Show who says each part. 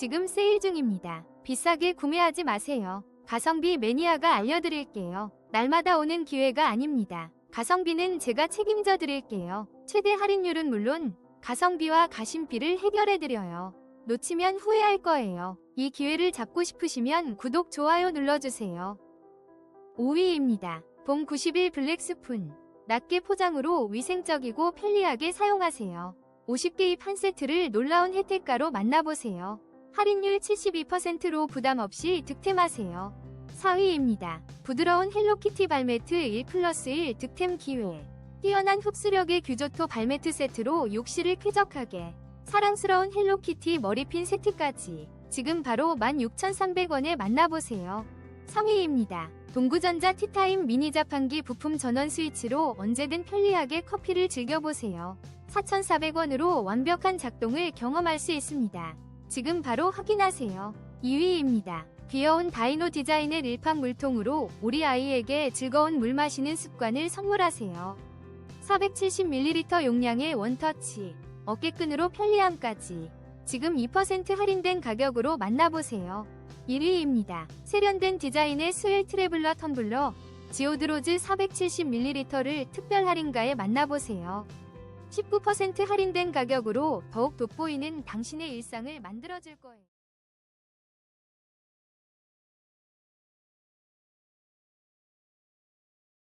Speaker 1: 지금 세일 중입니다. 비싸게 구매하지 마세요. 가성비 매니아가 알려드릴게요. 날마다 오는 기회가 아닙니다. 가성비는 제가 책임져 드릴게요. 최대 할인율은 물론 가성비와 가심비를 해결해 드려요. 놓치면 후회할 거예요. 이 기회를 잡고 싶으시면 구독, 좋아요 눌러주세요. 5위입니다. 봄 90일 블랙스푼. 낮게 포장으로 위생적이고 편리하게 사용하세요. 50개의 판 세트를 놀라운 혜택가로 만나보세요. 할인율 72%로 부담 없이 득템하세요. 4위입니다. 부드러운 헬로키티 발매트 1 플러스 1 득템 기회. 뛰어난 흡수력의 규조토 발매트 세트로 욕실을 쾌적하게. 사랑스러운 헬로키티 머리핀 세트까지. 지금 바로 16,300원에 만나보세요. 3위입니다. 동구전자 티타임 미니 자판기 부품 전원 스위치로 언제든 편리하게 커피를 즐겨보세요. 4,400원으로 완벽한 작동을 경험할 수 있습니다. 지금 바로 확인하세요. 2위입니다. 귀여운 다이노 디자인의 릴판 물통으로 우리 아이에게 즐거운 물 마시는 습관을 선물하세요. 470ml 용량의 원터치, 어깨끈으로 편리함까지. 지금 2% 할인된 가격으로 만나보세요. 1위입니다. 세련된 디자인의 스웰 트래블러 텀블러, 지오드로즈 470ml를 특별 할인가에 만나보세요. 19% 할인된 가격으로 더욱 돋보이는 당신의 일상을 만들어줄 거예요.